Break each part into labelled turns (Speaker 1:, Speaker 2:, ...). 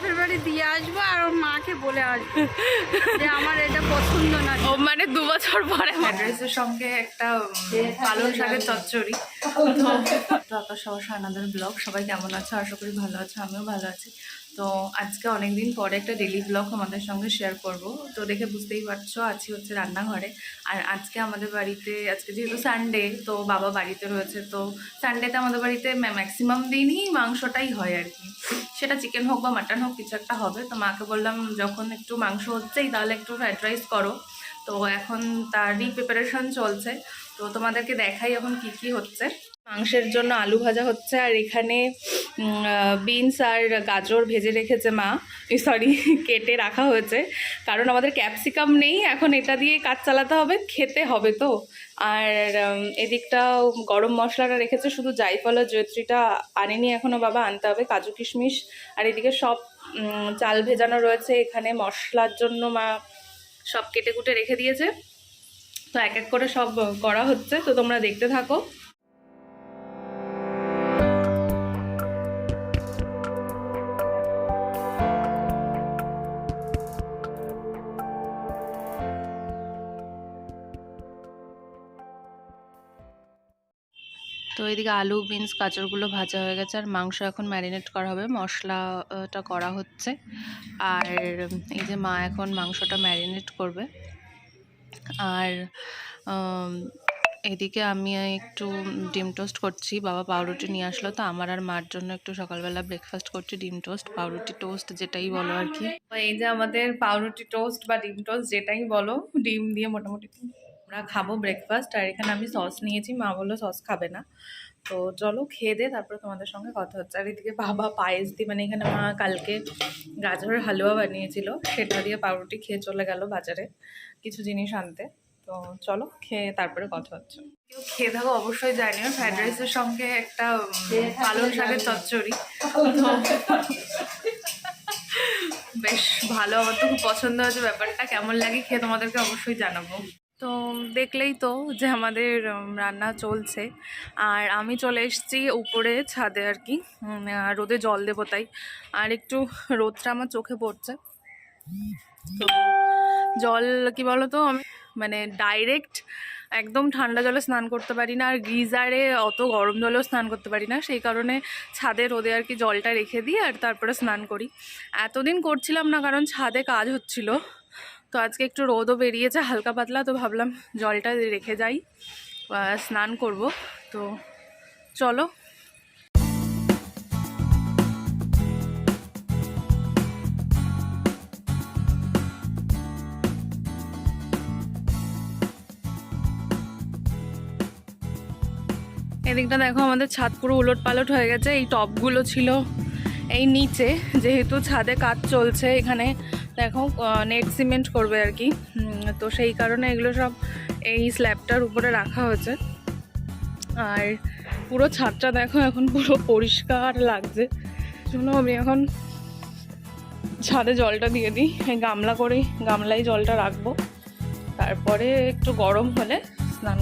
Speaker 1: বাপের বাড়ি দিয়ে আসব আর ওর মাকে বলে আসব যে আমার এটা পছন্দ না
Speaker 2: ও মানে দু বছর পরে অ্যাড্রেসের সঙ্গে একটা পালন পালং শাকের চচ্চড়ি তো আকাশ সবার সানাদের ব্লগ সবাই কেমন আছো আশা করি ভালো আছো আমিও ভালো আছি তো আজকে অনেকদিন পরে একটা ডেলি ব্লগ আমাদের সঙ্গে শেয়ার করব। তো দেখে বুঝতেই পারছ, আছি হচ্ছে রান্নাঘরে। আর আজকে আমাদের বাড়িতে, আজকে যেহেতু সানডে তো বাবা বাড়িতে রয়েছে। তো সানডেতে আমাদের বাড়িতে ম্যাক্সিমাম দিনই মাংসটাই হয় আর কি। সেটা চিকেন হোক বা মাটন হোক, কিছু একটা হবে। তো মাকে বললাম, যখন একটু মাংস হচ্ছেই, তাহলে একটু ফ্রাইড রাইস করো। তো এখন তারই প্রিপারেশন চলছে। তো তোমাদেরকে দেখাই এখন কি কি হচ্ছে। মাংসের জন্য আলু ভাজা হচ্ছে আর এখানে বিনস আর গাজর ভেজে রেখেছে মা। সরি কেটে রাখা হয়েছে। কারণ আমাদের ক্যাপসিকাম নেই এখন এটা দিয়ে কাজ চালাতে হবে খেতে হবে তো। আর উম, এদিকটাও গরম মশলাটা রেখেছে শুধু জাইফল আর জয়ত্রীটা আনেনি এখনও বাবা আনতে হবে কাজু কিশমিশ। আর এদিকে সব চাল ভেজানো রয়েছে এখানে মশলার জন্য মা সব কেটে কুটে রেখে দিয়েছে। তো এক এক করে সব করা হচ্ছে তো তোমরা দেখতে থাকো। এদিকে আলু, বিনস, গাজরগুলো ভাজা হয়ে গেছে। আর মাংস এখন ম্যারিনেট করা হবে মশলাটা করা হচ্ছে। আর এই যে মা এখন মাংসটা ম্যারিনেট করবে। আর এদিকে আমি একটু ডিম টোস্ট করছি। বাবা পাউরুটি নিয়ে আসলো, তো আমার আর মার জন্য একটু সকালবেলা ব্রেকফাস্ট করছি ডিম টোস্ট, পাউরুটি টোস্ট যেটাই বলো আর কি। এই যে আমাদের পাউরুটি টোস্ট বা ডিম টোস্ট যেটাই বলো, ডিম দিয়ে মোটামুটি আমরা খাব ব্রেকফাস্ট আর এখানে আমি সস নিয়েছি। মা বলল সস খাবে না। তো চলো খেয়ে দে, তারপরে তোমাদের সঙ্গে কথা হচ্ছে। আর এদিকে বাবা পায়েস দিয়ে মানে এখানে মা কালকে গাজরের হালুয়া বানিয়েছিল। সেটা দিয়ে পাউরুটি খেয়ে চলে গেল বাজারে কিছু জিনিস আনতে। তো চলো খেয়ে তারপরে কথা হচ্ছে। কেউ খেয়ে থাকো, অবশ্যই জানিও ফ্রাইড রাইসের সঙ্গে একটা পালং শাকের চচ্চড়ি। বেশ ভালো, আমার তো খুব পছন্দ হয়েছে ব্যাপারটা। কেমন লাগে খেয়ে তোমাদেরকে অবশ্যই জানাব। তো দেখলেই তো যে আমাদের রান্না চলছে। আর আমি চলে এসেছি উপরে ছাদে আর কি। রোদে জল দেবো তাই। আর একটু রোদটা আমার চোখে পড়ছে। তো জল, কি বলো তো আমি মানে ডাইরেক্ট একদম ঠান্ডা জলে স্নান করতে পারি না। আর গিজারে অত গরম জলেও স্নান করতে পারি না। সেই কারণে ছাদে রোদে আর কি জলটা রেখে দিই আর তারপরে স্নান করি। এতদিন করছিলাম না, কারণ ছাদে কাজ হচ্ছিল। তো আজকে একটু রোদও বেরিয়েছে, হালকা পাতলা, তো ভাবলাম জলটা রেখে যাই স্নান করব। তো চলো। এদিকটা দেখো, আমাদের ছাদ পুরো উলট পালট হয়ে গেছে, এই টপগুলো ছিল এই নিচে যেহেতু ছাদে কাজ চলছে, এখানে দেখো নেট সিমেন্ট করবে আর কি। তো সেই কারণে এগুলো সব এই স্ল্যাবটার উপরে রাখা হয়েছে। আর পুরো ছাদটা দেখো, এখন পুরো পরিষ্কার লাগছে। জন্য আমি এখন ছাদে জলটা দিয়ে দিই। গামলা করেই, গামলায় জলটা রাখব। তারপরে একটু গরম হলে স্নান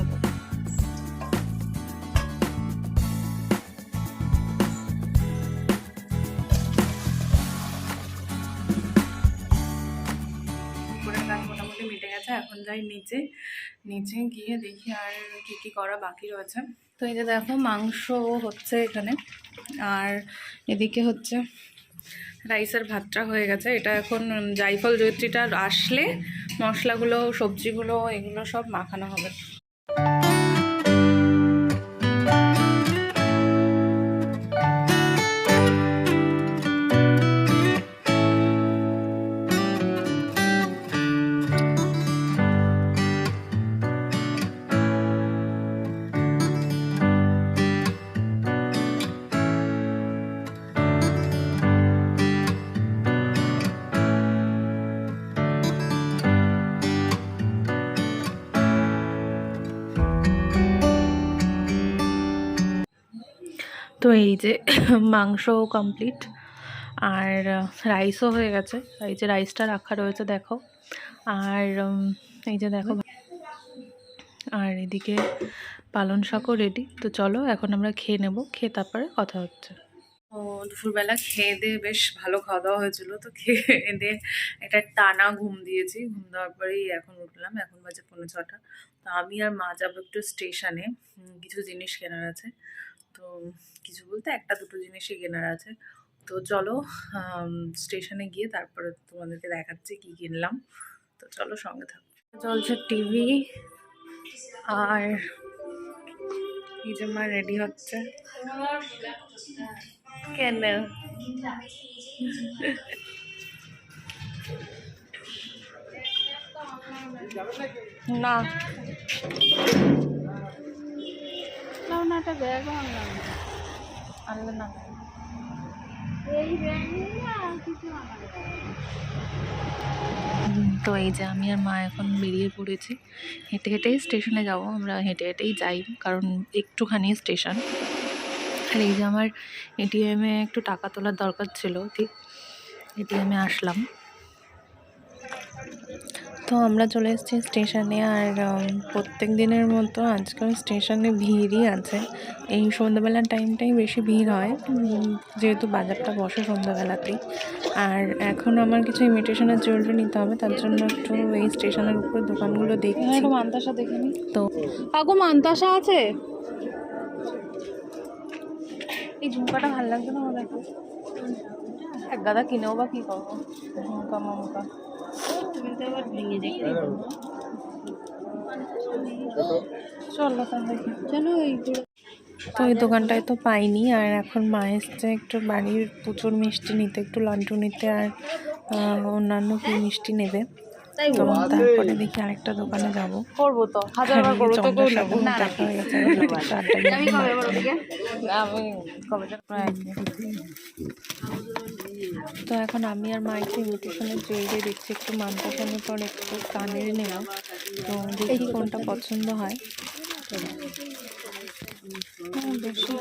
Speaker 2: এখন যাই নিচে। নিচে গিয়ে দেখি আর কী কী করা বাকি রয়েছে। তো এই যে দেখো, মাংস হচ্ছে এখানে। আর এদিকে হচ্ছে রাইসের ভাতটা হয়ে গেছে। এটা এখন জাইফল জৈত্রীটা আসলে মশলাগুলো, সবজিগুলো, এগুলো সব মাখানো হবে। তো এই যে মাংস কমপ্লিট আর রাইসও হয়ে গেছে। এই যে রাইসটা রাখা রয়েছে, দেখো। আর এই যে দেখো। আর এদিকে পালন শাকও রেডি তো চলো, এখন আমরা খেয়ে নেব। খেয়ে তারপরে কথা হচ্ছে।
Speaker 3: ও দুপুরবেলা খেয়ে দিয়ে বেশ ভালো খাওয়া দাওয়া হয়েছিল। তো খেয়ে দিয়ে একটা টানা ঘুম দিয়েছি। ঘুম দেওয়ার পরেই এখন উঠলাম। এখন বাজে পনেরো ছটা। তো আমি আর মা যাব একটু স্টেশনে। কিছু জিনিস কেনার আছে। তো কিছু বলতে একটা দুটো জিনিসই কেনার আছে। তো চলো স্টেশনে গিয়ে তারপরে তোমাদেরকে দেখাচ্ছি কি কিনলাম। তো চলো সঙ্গে থাকো। চলছে টিভি আর এই যে মা রেডি হচ্ছে। কেন? না
Speaker 1: না। একটা ব্যাগ আনলাম
Speaker 3: আনলে না।
Speaker 1: এই ব্যাগ কিছু
Speaker 3: তো এই যে আমি আর মা এখন বেরিয়ে পড়েছি। হেঁটে হেঁটেই স্টেশনে যাব আমরা হেঁটে হেঁটেই যাই কারণ একটুখানি স্টেশন। আর এই যে আমার এটিএমে একটু টাকা তোলার দরকার ছিল ঠিক? এটিএমে আসলাম। তো আমরা চলে এসেছি স্টেশনে আর প্রত্যেক দিনের মতো আজকাল স্টেশনে ভিড়ই আছে। এই সন্ধ্যাবেলার টাইমটাই বেশি ভিড় হয় যেহেতু বাজারটা বসে সন্ধ্যাবেলাতেই। আর এখন আমার কিছু ইমিটেশনের জুয়েলারি নিতে হবে তার জন্য একটু এই স্টেশনের উপর দোকানগুলো দেখছি।
Speaker 1: মান্তাসা দেখে নি।
Speaker 3: তো
Speaker 1: আগো মান্তাসা আছে?
Speaker 3: এই ঝুমকাটা ভালো লাগবে না আমার একটু এক কিনেও বা কী করব ঝুমকা মমকা
Speaker 1: এইগুলো
Speaker 3: তো এই দোকানটায় তো পাইনি, আর এখন মা এসছে একটু বাড়ির প্রচুর মিষ্টি নিতে, একটু লাড্ডু নিতে, আর অন্যান্য কি মিষ্টি নেবে। তো তারপরে দেখি আরেকটা দোকানে যাব।
Speaker 1: করব তো হাজারবার করব তো কেউ নেব। না
Speaker 3: দেখা হয়ে
Speaker 1: আমি কবে
Speaker 3: আমি কবে তো এখন আমি আর মা একটু ইমিটেশনের জুয়েলারি দেখছি একটু মানতাসানের পর একটু কানের নেওয়া। তো দেখি কোনটা পছন্দ হয়। হ্যাঁ, বেশি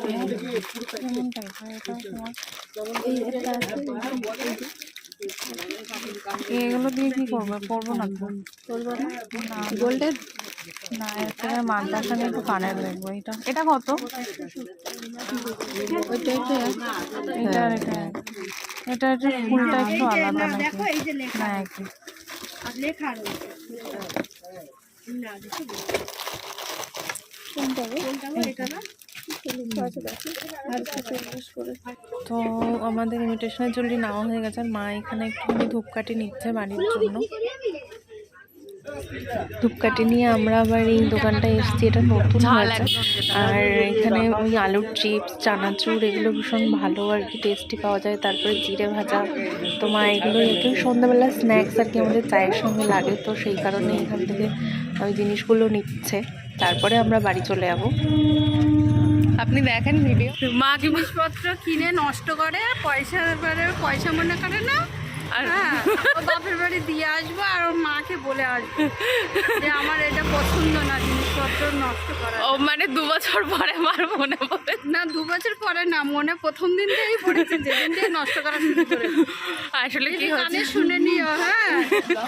Speaker 3: হয় এটা এগুলো দিয়ে কি করবে? পরবো না
Speaker 1: করব না
Speaker 3: না
Speaker 1: গোল্ডের?
Speaker 3: না এর থেকে মানতাসানে একটু কানের দেখব এটা এটা কত?
Speaker 1: এটা?
Speaker 3: এটা এটা। এটা এটা ফুলটা একটু আলাদা নাকি?
Speaker 1: দেখো এই যে লেখা।
Speaker 3: না একই।
Speaker 1: লেখা রয়েছে। কোনটা কোনটা এটা না?
Speaker 3: তো আমাদের ইমিটেশনের জুয়েলারি নেওয়া হয়ে গেছে আর মা এখানে একটুখানি ধূপকাঠি নিচ্ছে বাড়ির জন্য। ধূপকাঠি নিয়ে আমরা আবার এই দোকানটায় এসেছি এটা নতুন হয়েছে। আর এখানে ওই আলুর চিপস চানাচুর এগুলো ভীষণ ভালো আর কি টেস্টি পাওয়া যায়। তারপরে জিরে ভাজা। তো মা এগুলো একটু সন্ধ্যাবেলা স্ন্যাক্স আর কি আমাদের চায়ের সঙ্গে লাগে তো সেই কারণে এখান থেকে ওই জিনিসগুলো নিচ্ছে। তারপরে আমরা বাড়ি চলে যাব। আপনি দেখেন ভিডিও মা
Speaker 1: জিনিসপত্র কিনে নষ্ট করে পয়সা পয়সা মনে করে না।
Speaker 3: আর
Speaker 1: হ্যাঁ বাপের বাড়ি দিয়ে আসব আর ওর মাকে বলে আসব। যে আমার এটা পছন্দ না জিনিসপত্র নষ্ট করা।
Speaker 3: ও মানে দু বছর পরে আমার মনে পড়ে?
Speaker 1: না দু বছর পরে না মনে প্রথম দিন থেকেই পড়েছে যেদিন থেকে নষ্ট করা শুরু করে
Speaker 3: আসলে কি
Speaker 1: কানে শুনে নিও হ্যাঁ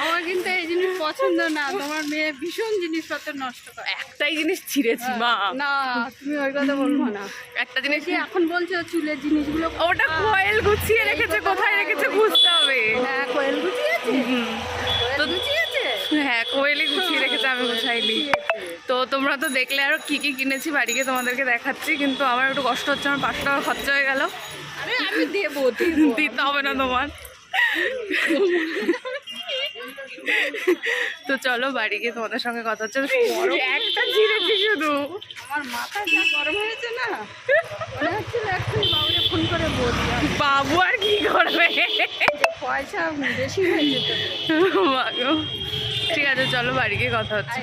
Speaker 1: আমার কিন্তু এই জিনিস পছন্দ না তোমার মেয়ে ভীষণ জিনিসপত্র নষ্ট করে।
Speaker 3: একটাই জিনিস ছিঁড়েছি মা।
Speaker 1: না তুমি ওই কথা বলব না।
Speaker 3: একটা জিনিস
Speaker 1: এখন বলছো চুলের জিনিসগুলো
Speaker 3: ওটা কয়েল গুছিয়ে রেখেছে কোথায় রেখেছে বুঝতে হবে।
Speaker 1: হ্যাঁ কোয়েল গুছিয়েছে।
Speaker 3: তো
Speaker 1: গুছিয়েছে
Speaker 3: হ্যাঁ কোয়েলই গুছিয়ে রেখেছে আমি গুছাইনি। তো তোমরা তো দেখলে আরও কি কি কিনেছি বাড়িকে তোমাদেরকে দেখাচ্ছি কিন্তু আমার একটু কষ্ট হচ্ছে আমার পাঁচশো টাকা খরচা হয়ে গেল।
Speaker 1: আমি দেবো
Speaker 3: দিতে হবে না তোমার। তো চলো বাড়ি গিয়ে তোমাদের সঙ্গে কথা হচ্ছে একটা ছিঁড়েছি শুধু।
Speaker 1: আমার মাথা যা গরম হয়েছে না। বাবুকে ফোন করে
Speaker 3: বাবু আর কি করবে?
Speaker 1: পয়সা বেশি হয়ে যেত।
Speaker 3: ঠিক আছে চলো বাড়ি গিয়ে কথা হচ্ছে।